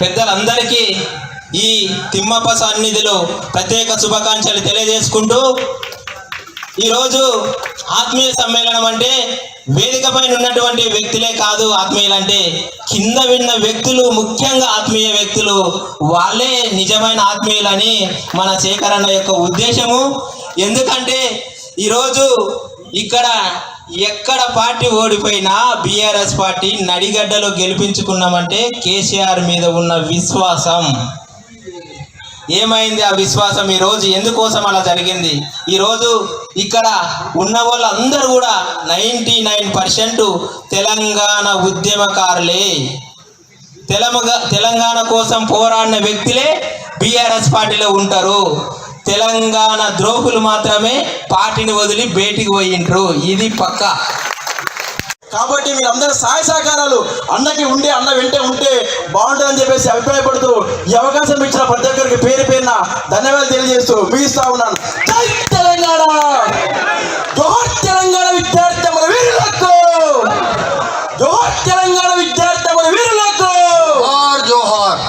పెద్దలందరికీ ఈ తిమ్మప్ప సన్నిధిలో ప్రత్యేక శుభాకాంక్షలు తెలియజేసుకుంటూ ఈరోజు ఆత్మీయ సమ్మేళనం అంటే వేదిక పైన ఉన్నటువంటి వ్యక్తులే కాదు ఆత్మీయులంటే. కింద విన్న వ్యక్తులు ముఖ్యంగా ఆత్మీయ వ్యక్తులు వాళ్ళే నిజమైన ఆత్మీయులని మన సేకరణ యొక్క ఉద్దేశము. ఎందుకంటే ఈరోజు ఇక్కడ ఎక్కడ పార్టీ ఓడిపోయినా బీఆర్ఎస్ పార్టీ నడిగడ్డలో గెలిపించుకున్నామంటే కేసీఆర్ మీద ఉన్న విశ్వాసం. ఏమైంది ఆ విశ్వాసం ఈ రోజు ఎందుకోసం అలా జరిగింది? ఈరోజు ఇక్కడ ఉన్న వాళ్ళందరూ కూడా నైంటీ నైన్ పర్సెంట్ తెలంగాణ ఉద్యమకారులే. తెలంగాణ కోసం పోరాడిన వ్యక్తులే బీఆర్ఎస్ పార్టీలో ఉంటారు. తెలంగాణ ద్రోహులు మాత్రమే పార్టీని వదిలి బయటికి పోయిండ్రు. ఇది పక్కా. కాబట్టి మీరందరూ సహాయ సహకారాలు అన్నకి ఉండే అన్న వెంటే ఉంటే బాగుంటుందని చెప్పేసి అభిప్రాయపడుతూ ఈ అవకాశం ఇచ్చిన ప్రతి ఒక్కరికి పేరు పేరున ధన్యవాదాలు తెలియజేస్తూ ముగిస్తా ఉన్నాను. జై తెలంగాణ! జోహర్ తెలంగాణ విద్యార్థి మన వీరులకు! జోహర్ తెలంగాణ విద్యార్థి మన వీరులకు! జోహార్ జోహార్.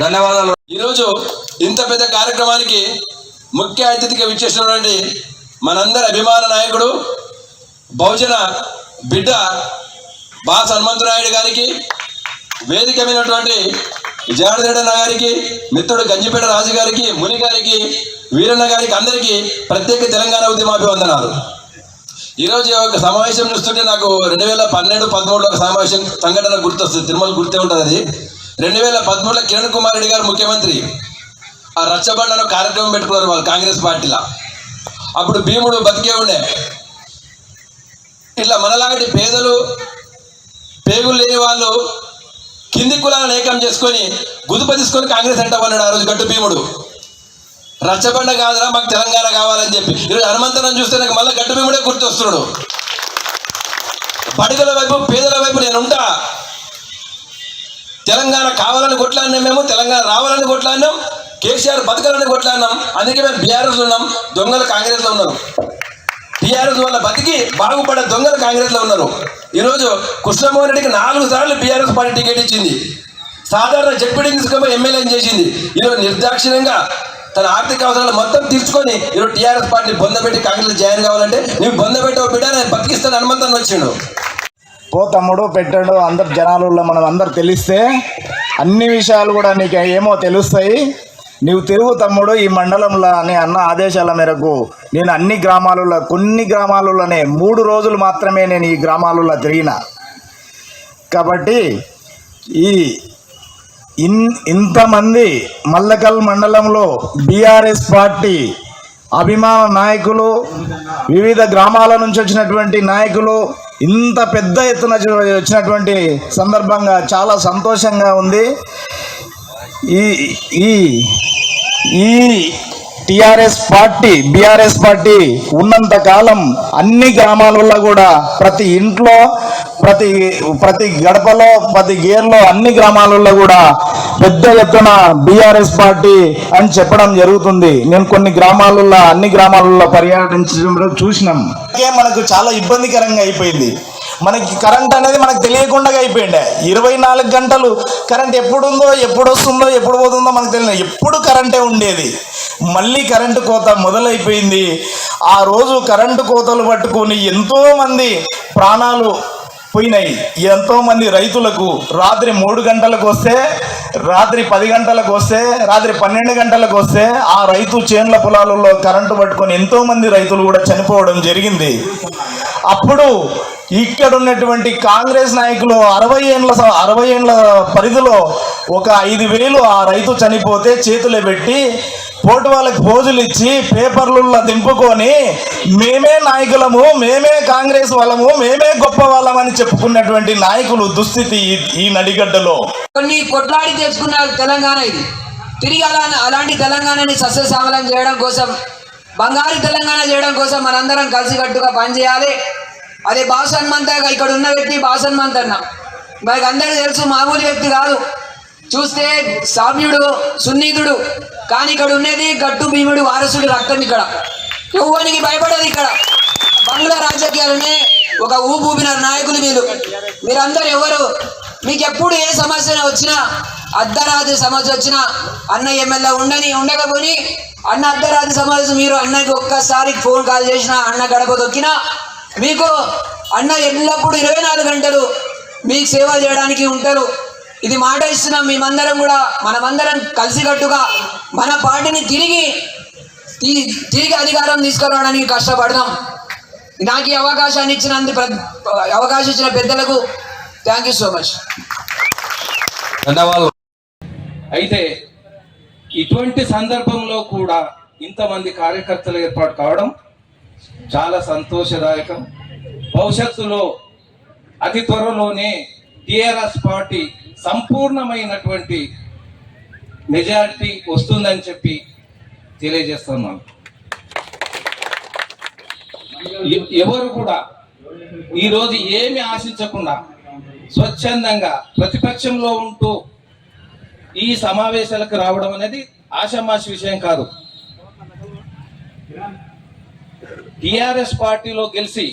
ధన్యవాదాలు. ఈరోజు ఇంత పెద్ద కార్యక్రమానికి ముఖ్య అతిథిగా విచ్చేసినటువంటి మనందరి అభిమాన నాయకుడు బహుజన బిడ్డ బాస్ హనుమంతరాయుడు గారికి వేదికమైనటువంటి జాడదేడన్న గారికి మిత్రుడు గంజిపేట రాజు గారికి ముని గారికి వీరన్న గారికి అందరికీ ప్రత్యేక తెలంగాణ ఉద్యమాభివందనాలు. ఈరోజు ఒక సమావేశం చూస్తుంటే నాకు రెండు వేల పన్నెండు పదమూడులో ఒక సమావేశం సంఘటన గుర్తొస్తుంది తిరుమల గుర్తే ఉంటుంది అది. రెండు వేల పదమూడులో కిరణ్ కుమార్ రెడ్డి గారు ముఖ్యమంత్రి. ఆ రచ్చబండను కార్యక్రమం పెట్టుకున్నారు వాళ్ళు కాంగ్రెస్ పార్టీలో. అప్పుడు భీముడు బతికే ఉండే. ఇట్లా మనలాంటి పేదలు పేగులు లేని వాళ్ళు కింది కులాలను ఏకం చేసుకొని గుదుప తీసుకొని కాంగ్రెస్ అంట అన్నాడు ఆ రోజు గట్టు భీముడు. రచ్చబండ కాదురా మాకు తెలంగాణ కావాలని చెప్పి. ఈరోజు హనుమంతరం చూస్తే నాకు మళ్ళీ గట్టు భీముడే గుర్తొస్తున్నాడు. బడుగుల వైపు పేదల వైపు నేనుంటా తెలంగాణ కావాలని కొట్లాడినాం మేము తెలంగాణ రావాలని కొట్లాడినాం. కేసీఆర్ బతకాలని కొట్లాడినాం. అందుకే మేము బీఆర్ఎస్ ఉన్నాం దొంగలు కాంగ్రెస్లో ఉన్నారు. టీఆర్ఎస్ వల్ల బతికి బాగుపడ్డ దొంగలు కాంగ్రెస్లో ఉన్నారు. ఈరోజు కృష్ణమోహన్ రెడ్డికి నాలుగు సార్లు బీఆర్ఎస్ పార్టీ టికెట్ ఇచ్చింది. సాధారణ జడ్పీటీ తీసుకొని ఎమ్మెల్యేని చేసింది. ఈరోజు నిర్దాక్షిణ్యంగా తన ఆర్థిక అవసరాలు మొత్తం తీర్చుకొని ఈరోజు టీఆర్ఎస్ పార్టీ బొందబెట్టి కాంగ్రెస్ జాయిన్ కావాలంటే నువ్వు బొందబెట్టి బిడ్డ నేను బతికిస్తాను హనుమంతాన్ని వచ్చిండు. పో తమ్ముడు పెట్టాడు అందరు జనాలలో మనం అందరు తెలిస్తే అన్ని విషయాలు కూడా నీకు ఏమో తెలుస్తాయి. నీవు తిరుగు తమ్ముడు ఈ మండలంలో అని అన్న ఆదేశాల మేరకు నేను అన్ని గ్రామాలలో కొన్ని గ్రామాలలోనే మూడు రోజులు మాత్రమే నేను ఈ గ్రామాలలో తిరిగిన. కాబట్టి ఈ ఇన్ ఇంతమంది మల్లకల్ మండలంలో బీఆర్ఎస్ పార్టీ అభిమాన నాయకులు వివిధ గ్రామాల నుంచి వచ్చినటువంటి నాయకులు ఇంత పెద్ద ఎత్తున వచ్చినటువంటి సందర్భంగా చాలా సంతోషంగా ఉంది. ఈ ఈ ఈ టిఆర్ఎస్ పార్టీ బీఆర్ఎస్ పార్టీ ఉన్నంత కాలం అన్ని గ్రామాలలో కూడా ప్రతి ఇంట్లో ప్రతి ప్రతి గడపలో ప్రతి గేర్లో అన్ని గ్రామాలలో కూడా పెద్ద ఎత్తున బీఆర్ఎస్ పార్టీ అని చెప్పడం జరుగుతుంది. నేను కొన్ని గ్రామాలలో అన్ని గ్రామాలలో పర్యటించడం చూసినాం. మనకు చాలా ఇబ్బందికరంగా అయిపోయింది. మనకి కరెంట్ అనేది మనకు తెలియకుండా అయిపోయిండే. ఇరవై నాలుగు గంటలు కరెంట్ ఎప్పుడు ఉందో ఎప్పుడు వస్తుందో ఎప్పుడు పోతుందో మనకు తెలియదు. ఎప్పుడు కరెంటే ఉండేది. మళ్ళీ కరెంటు కోత మొదలైపోయింది. ఆ రోజు కరెంటు కోతలు పట్టుకొని ఎంతోమంది ప్రాణాలు పోయినాయి. ఎంతోమంది రైతులకు రాత్రి మూడు గంటలకు వస్తే రాత్రి పది గంటలకు వస్తే రాత్రి పన్నెండు గంటలకు వస్తే ఆ రైతు చేన్ల పొలాలలో కరెంటు పట్టుకొని ఎంతోమంది రైతులు కూడా చనిపోవడం జరిగింది. అప్పుడు ఇక్కడ ఉన్నటువంటి కాంగ్రెస్ నాయకులు అరవై ఏండ్ల అరవై ఏండ్ల పరిధిలో ఒక ఐదు వేలు ఆ రైతు చనిపోతే చేతులు పెట్టి పోటీ వాళ్ళకి పోజులు ఇచ్చి పేపర్లలో దింపుకొని మేమే నాయకులము మేమే కాంగ్రెస్ వాళ్ళము మేమే గొప్ప వాళ్ళమని చెప్పుకున్నటువంటి నాయకులు దుస్థితి ఈ- నడిగడ్డలో. కొన్ని కొట్లాడి తెచ్చుకున్నారు తెలంగాణ ఇది. తిరిగి అలా అలాంటి తెలంగాణని సస్యశ్యామలం చేయడం కోసం బంగారు తెలంగాణ చేయడం కోసం మనందరం కలిసికట్టుగా పనిచేయాలి. అదే బాస్ హనుమంత ఇక్కడ ఉన్న వ్యక్తి బాస్ హనుమంత్ అన్న. మనకు అందరికీ తెలుసు మామూలు వ్యక్తి కాదు. చూస్తే సామ్యుడు సున్నితుడు. కానీ ఇక్కడ ఉన్నది గట్టు భీముడు వారసుడు రక్తం ఇక్కడ. ఎవ్వనికి భయపడదు ఇక్కడ. బంగ్లా రాజకీయాలనే ఒక ఊపిన నాయకులు వీళ్ళు. మీరందరూ ఎవరు? మీకు ఎప్పుడు ఏ సమస్య వచ్చినా అర్ధరాత్రి సమస్య వచ్చినా అన్న ఎమ్మెల్యే ఉండని ఉండకపోని అన్న అర్ధరాత్రి సమస్య మీరు అన్నకి ఒక్కసారి ఫోన్ కాల్ చేసినా అన్న గడప దొక్కినా మీకు అన్న ఎల్లప్పుడూ ఇరవై నాలుగు గంటలు మీకు సేవ చేయడానికి ఉంటారు. ఇది మాట ఇస్తున్నాం మేమందరం కూడా మనమందరం కలిసికట్టుగా మన పార్టీని తిరిగి ఈ- తిరిగి అధికారం తీసుకురావడానికి కష్టపడదాం. నాకు ఈ అవకాశాన్ని ఇచ్చినందు అవకాశం ఇచ్చిన పెద్దలకు థ్యాంక్ యూ సో మచ్ ధన్యవాదాలు. అయితే ఇటువంటి సందర్భంలో కూడా ఇంతమంది కార్యకర్తలు ఏర్పాటు కావడం చాలా సంతోషదాయకం. భవిష్యత్తులో అతి త్వరలోనే టిఆర్ఎస్ పార్టీ సంపూర్ణమైనటువంటి మెజారిటీ వస్తుందని చెప్పి తెలియజేస్తున్నాను ఎవరు కూడా ఈరోజు ఏమి ఆశించకుండా స్వచ్ఛందంగా ప్రతిపక్షంలో ఉంటూ ఈ సమావేశాలకు రావడం అనేది ఆషామాషి విషయం కాదు. టిఆర్ఎస్ పార్టీలో గెలిచి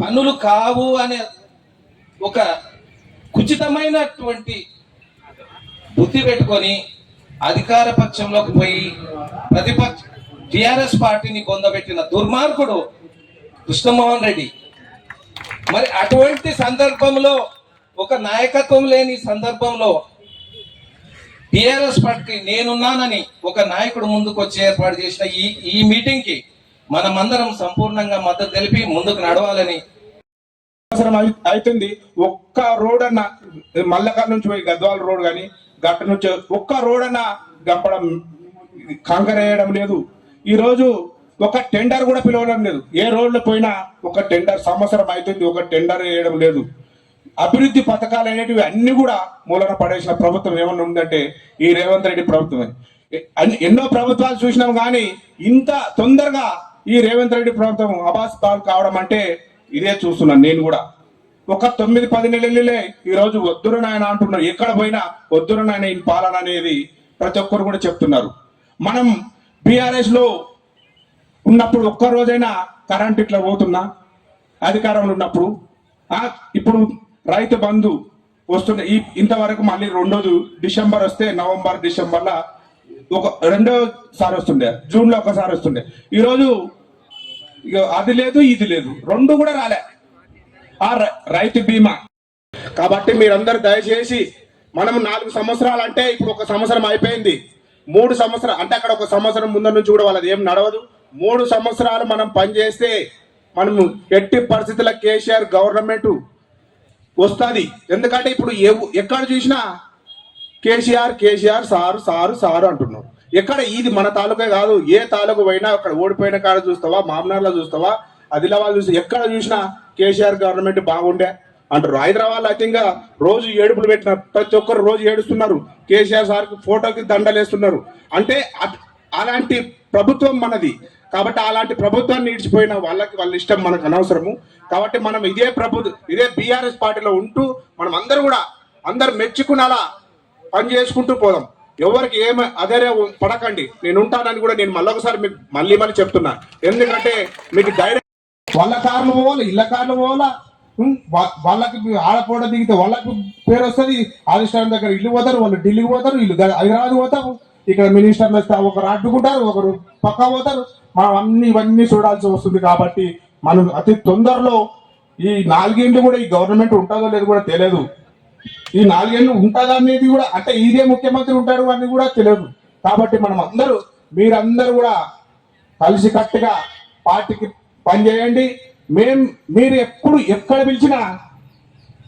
పనులు కావు అనే ఒక కుచితమైనటువంటి బుద్ధి పెట్టుకొని అధికార పక్షంలోకి పోయి ప్రతిపక్ష టిఆర్ఎస్ పార్టీని పొందబెట్టిన దుర్మార్గుడు కృష్ణమోహన్ రెడ్డి. మరి అటువంటి సందర్భంలో ఒక నాయకత్వం లేని సందర్భంలో టిఆర్ఎస్ పార్టీ నేనున్నానని ఒక నాయకుడు ముందుకు వచ్చి ఏర్పాటు చేసిన ఈ ఈ మీటింగ్కి మనమందరం సంపూర్ణంగా మద్దతు తెలిపి ముందుకు నడవాలని అవసరం అవుతుంది ఒక్క రోడ్ అన్న మల్లకాడ నుంచి పోయి గద్వాల రోడ్ కానీ గట్ట నుంచి ఒక్క రోడ్ అన్న గంపడం కాంకర్ వేయడం లేదు. ఈ రోజు ఒక టెండర్ కూడా పిలవడం లేదు. ఏ రోడ్లు పోయినా ఒక టెండర్ సంవత్సరం అవుతుంది ఒక టెండర్ వేయడం లేదు. అభివృద్ధి పథకాలు అనేటివి అన్ని కూడా మూలన పడేసిన ప్రభుత్వం ఏమన్నా ఉందంటే ఈ రేవంత్ రెడ్డి ప్రభుత్వమే. అన్ని- ఎన్నో ప్రభుత్వాలు చూసినాం కానీ ఇంత తొందరగా ఈ రేవంత్ రెడ్డి ప్రభుత్వం అబాస్ పాలు కావడం అంటే ఇదే చూస్తున్నాను నేను కూడా. ఒక తొమ్మిది పది నెలలే ఈరోజు రోజు వద్దురు నాయన అంటున్నారు. ఎక్కడ పోయినా వద్దురు నాయన ఈ పాలన అనేది ప్రతి ఒక్కరు కూడా చెప్తున్నారు. మనం బీఆర్ఎస్లో ఉన్నప్పుడు ఒక్క రోజైనా కరెంట్ ఇట్లా పోతున్నా? అధికారంలో ఉన్నప్పుడు? ఇప్పుడు రైతు బంధు వస్తున్న ఈ ఇంతవరకు మళ్ళీ రెండోది డిసెంబర్ వస్తే నవంబర్ డిసెంబర్ లా ఒక రెండోసారి వస్తుండే జూన్లో ఒకసారి వస్తుండే. ఈరోజు ఇక అది లేదు ఇది లేదు. రెండు కూడా రాలే. ఆ రైతు బీమా. కాబట్టి మీరందరూ దయచేసి మనం నాలుగు సంవత్సరాలు అంటే ఇప్పుడు ఒక సంవత్సరం అయిపోయింది. మూడు సంవత్సరాలు అంటే అక్కడ ఒక సంవత్సరం ముందర నుంచి కూడా వాళ్ళది ఏం నడవదు. మూడు సంవత్సరాలు మనం పనిచేస్తే మనము ఎట్టి పరిస్థితుల కేసీఆర్ గవర్నమెంట్ వస్తుంది. ఎందుకంటే ఇప్పుడు ఎక్కడ చూసినా KCR KCR sir sir sir అంటున్నారు. ఎక్కడ ఇది మన తాలూకా కాదు ఏ తాలూకు పోయినా అక్కడ ఓడిపోయిన కాడ చూస్తావా మామనార్లో చూస్తావా ఆదిలాబాద్ చూస్తే ఎక్కడ చూసినా కేసీఆర్ గవర్నమెంట్ బాగుండే. అంటారు హైదరాబాద్ అయితే రోజు ఏడుపులు పెట్టిన ప్రతి ఒక్కరు రోజు ఏడుస్తున్నారు. కేసీఆర్ సార్ ఫోటోకి దండలేస్తున్నారు. అంటే అలాంటి ప్రభుత్వం మనది. కాబట్టి అలాంటి ప్రభుత్వాన్ని ఇడిచిపోయిన వాళ్ళకి వాళ్ళ ఇష్టం మనకు అనవసరము. కాబట్టి మనం ఇదే ప్రభు ఇదే బీఆర్ఎస్ పార్టీలో ఉంటూ మనం అందరూ కూడా అందరు మెచ్చుకునేలా పని చేసుకుంటూ పోదాం. ఎవరికి ఏమి అదే పడకండి. నేను ఉంటానని కూడా నేను మళ్ళొకసారి మీకు మళ్ళీ మళ్ళీ చెప్తున్నా. ఎందుకంటే మీకు ధైర్యం వాళ్ళ కార్లు పోవాలి ఇళ్ళ కార్లు పోవాలా? వా- వాళ్ళకి ఆడపోడ దిగితే వాళ్ళకి పేరు వస్తుంది. ఆదిష్టానం దగ్గర ఇల్లు పోతారు వాళ్ళు ఢిల్లీకి పోతారు ఇల్లు హైదరాబాద్ పోతారు. ఇక్కడ మినిస్టర్లు వస్తే ఒకరు అడ్డుకుంటారు ఒకరు పక్క పోతారు. మనం అన్ని ఇవన్నీ చూడాల్సి వస్తుంది కాబట్టి మనం అతి తొందరలో ఈ నాలుగేళ్ళు కూడా ఈ గవర్నమెంట్ ఉంటుందో లేదో కూడా తెలియదు. ఈ నాలుగేళ్ళు ఉంటుందా అనేది కూడా అంటే ఇదే ముఖ్యమంత్రి ఉంటారు అని కూడా తెలియదు. కాబట్టి మనం అందరూ మీరందరూ కూడా కలిసి కట్టుగా పార్టీకి పనిచేయండి. మేం మీరు ఎప్పుడు ఎక్కడ పిలిచినా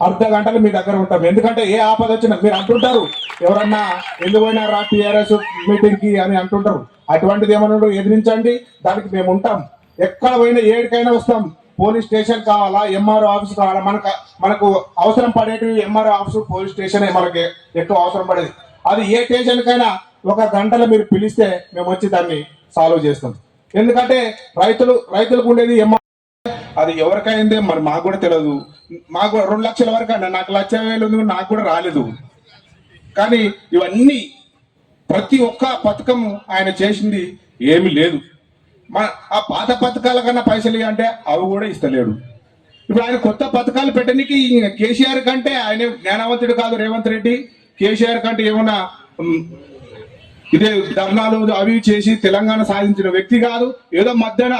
అర్ధ గంటలు మీ దగ్గర ఉంటాం. ఎందుకంటే ఏ ఆపద వచ్చినా మీరు అంటుంటారు ఎవరన్నా ఎందుకు పోయినారా టీఆర్ఎస్ మీటింగ్కి అని అంటుంటారు. అటువంటిది ఏమన్నా ఎదిరించండి దానికి మేము ఉంటాం. ఎక్కడ పోయినా ఏడికైనా వస్తాం. పోలీస్ స్టేషన్ కావాలా? ఎంఆర్ఓ ఆఫీస్ కావాలా? మనకు మనకు అవసరం పడేటివి ఎంఆర్ఓ ఆఫీస్ పోలీస్ స్టేషన్ మనకి ఎక్కువ అవసరం పడేది. అది ఏ స్టేషన్ కైనా ఒక గంటలో మీరు పిలిస్తే మేము వచ్చి దాన్ని సాల్వ్ చేస్తాం. ఎందుకంటే రైతులు రైతులకు ఉండేది ఎంఆర్ అది ఎవరికైందే? మరి మాకు కూడా తెలియదు మాకు రెండు లక్షల వరకు అండి నాకు లక్ష వేలు ఉంది నాకు కూడా రాలేదు. కానీ ఇవన్నీ ప్రతి ఒక్క పథకం ఆయన చేసింది ఏమీ లేదు. మా ఆ పాత పథకాల కన్నా పైసలు అంటే అవి కూడా ఇస్తలేడు. ఇప్పుడు ఆయన కొత్త పథకాలు పెట్టడానికి కేసీఆర్ కంటే ఆయన జ్ఞానవంతుడు కాదు రేవంత్ రెడ్డి. కేసీఆర్ కంటే ఏమన్నా ఇదే ధర్నాలు అవి చేసి తెలంగాణ సాధించిన వ్యక్తి కాదు. ఏదో మధ్యన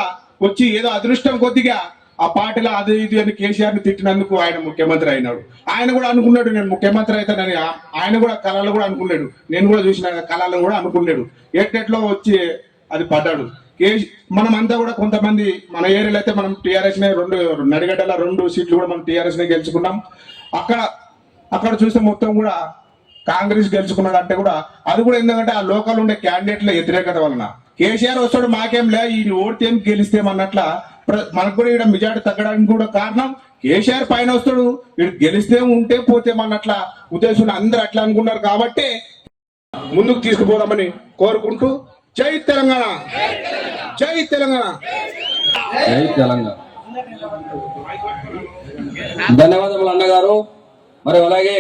వచ్చి ఏదో అదృష్టం కొద్దిగా ఆ పార్టీలో అది ఇది అని కేసీఆర్ని తిట్టినందుకు ఆయన ముఖ్యమంత్రి అయినాడు. ఆయన కూడా అనుకున్నాడు నేను ముఖ్యమంత్రి అవుతానని ఆయన కూడా కళలు కూడా అనుకున్నాడు. నేను కూడా చూసిన కళలను కూడా అనుకున్నాడు. ఎట్టెట్లో వచ్చి అది పడ్డాడు. మనం అంతా కూడా కొంతమంది మన ఏరియాలో అయితే మనం టీఆర్ఎస్ నే రెండు నడిగడ్డల రెండు సీట్లు కూడా మనం టీఆర్ఎస్ నే గెలుచుకున్నాం. అక్కడ అక్కడ చూస్తే మొత్తం కూడా కాంగ్రెస్ గెలుచుకున్నాడు అంటే కూడా అది కూడా ఎందుకంటే ఆ లోకల్ ఉండే క్యాండిడేట్ల వ్యతిరేకత వలన. కేసీఆర్ వస్తాడు మాకేం లే ఈ ఓడితేం గెలిస్తేమన్నట్ల మనకు కూడా ఇక్కడ మెజార్టీ తగ్గడానికి కూడా కారణం కేసీఆర్ పైన వస్తాడు వీడు గెలిస్తే ఉంటే పోతేమన్నట్ల ఉద్దేశం అందరూ అట్లా అనుకున్నారు కాబట్టి ముందుకు తీసుకుపోదామని కోరుకుంటూ జై తెలంగాణ. జై తెలంగాణ. జై తెలంగాణ. ధన్యవాదములు అన్నగారు. మరి అలాగే